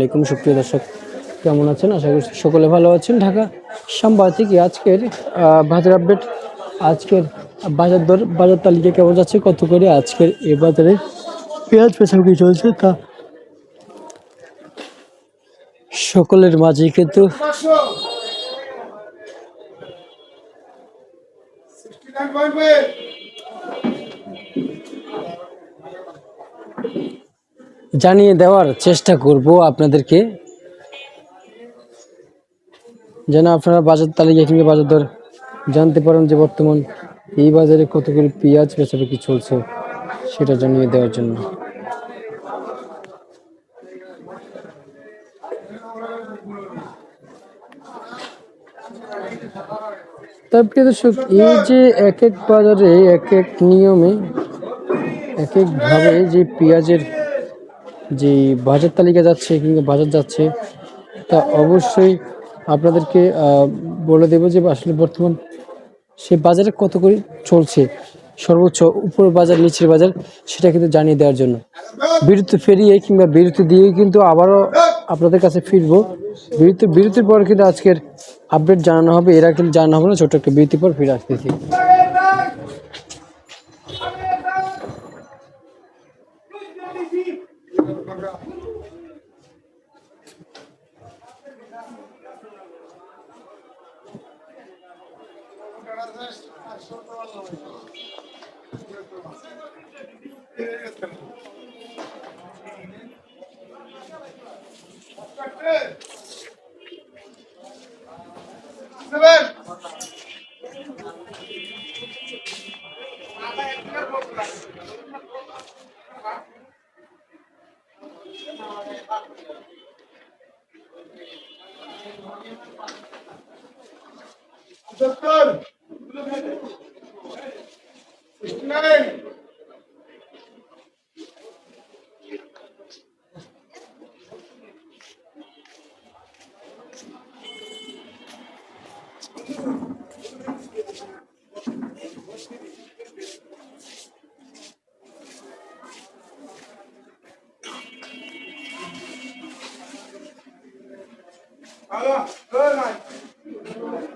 আলাইকুম, সুপ্রিয় দর্শক, কেমন আছেন? আশা করছি সকলে ভালো আছেন। ঢাকা সাম্বা থেকে আজকের বাজার আপডেট আজকের বাজার দর, বাজার তালিকা কেমন যাচ্ছে, কত করে আজকের এ বাজারে পেঁয়াজ পেছামুখি চলছে তা সকলের মাঝে কিন্তু জানিয়ে দেওয়ার চেষ্টা করব আপনাদেরকে। যেন আপনারা বাজার তালিকা কিংবা বাজার দর জানতে পারেন যে বর্তমান এই বাজারে কত করে পেঁয়াজ বেচাবেচি চলছে, সেটা জানিয়ে দেওয়ার জন্য। তারপরে দর্শক, এই যে এক এক বাজারে এক এক নিয়মে, এক এক ভাবে যে পেঁয়াজের যে বাজার তালিকা যাচ্ছে কিংবা বাজার যাচ্ছে, তা অবশ্যই আপনাদেরকে বলে দেবো যে আসলে বর্তমান সে বাজারে কত করে চলছে, সর্বোচ্চ উপর বাজার, নিচের বাজার, সেটা কিন্তু জানিয়ে দেওয়ার জন্য। বিরতি ফেরিয়ে কিংবা বিরতি দিয়ে কিন্তু আবারও আপনাদের কাছে ফিরবো। বিরতি বিরতির পর কিন্তু আজকের আপডেট জানানো হবে, এরা কিন্তু জানানো হবে না, ছোট্ট একটা বিরতির পর ফিরে আসতেছি। Gracias. doutor, tudo bem? Estranho. Alô, alô,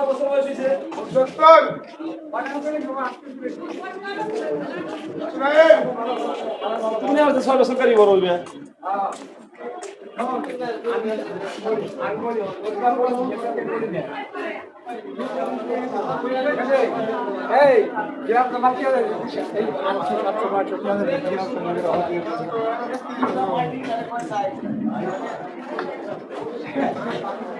সত্তর নাইন হ্যালো হ্যালো নাই সত্তর নাইন সত্তর নাইন তুমি আমাদের ছয় বছর গাড়ি বড় হইবে Sixty.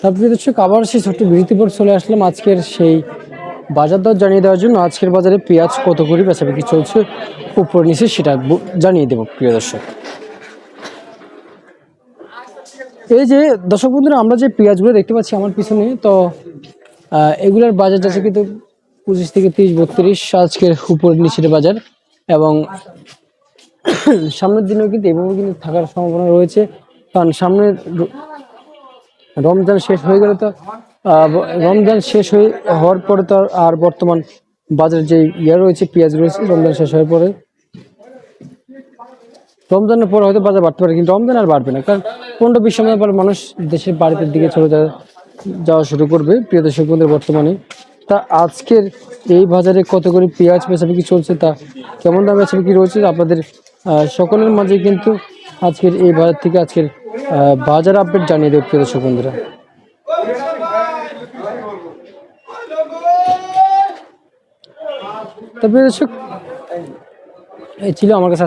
তারপরে দর্শক আবার সেই ছোট্ট বিরতির পর চলে আসলাম আজকের সেই বাজার দর জানিয়ে দেওয়ার জন্য। আজকের বাজারে পেঁয়াজ কত করে বেচাবেচি চলছে, উপর নিচে সেটা জানিয়ে দেবো প্রিয় দর্শক। এই যে দর্শক বন্ধুরা, আমরা যে পেঁয়াজগুলো দেখতে পাচ্ছি আমার পিছনে, তো এগুলোর বাজার যাচ্ছে কিন্তু পঁচিশ থেকে তিরিশ, বত্রিশ আজকের উপর নিচের বাজার এবং সামনের দিনেও কিন্তু এভাবে কিন্তু থাকার সম্ভাবনা রয়েছে। কারণ সামনের রমজান শেষ হয়ে গেলে তো রমজান শেষ হয়ে হওয়ার পরে তো আর- বর্তমান বাজারে যে ইয়ে রয়েছে, পেঁয়াজ রয়েছে, রমজান শেষ হওয়ার পরে রমজানের পরে হয়তো বাজার বাড়তে পারে, কিন্তু রমজান আর বাড়বে না। কারণ পনেরো বিশ সময় পর মানুষ দেশের বাড়িতে দিকে চলে যাওয়া যাওয়া শুরু করবে, প্রিয় দর্শক বন্ধুরা, বর্তমানে। তা আজকের এই বাজারে কত করে পেঁয়াজ বেচাবিক্রি চলছে তা কেমন দাম বেচাবিক্রি রয়েছে আপনাদের সকলের মাঝে কিন্তু আজকের এই বাজার থেকে আজকের বাজার আপডেট জানিয়ে দেবে, প্রিয় দর্শক বন্ধুরা। তা প্রিয় দর্শক, এই ছিল আমার কাছে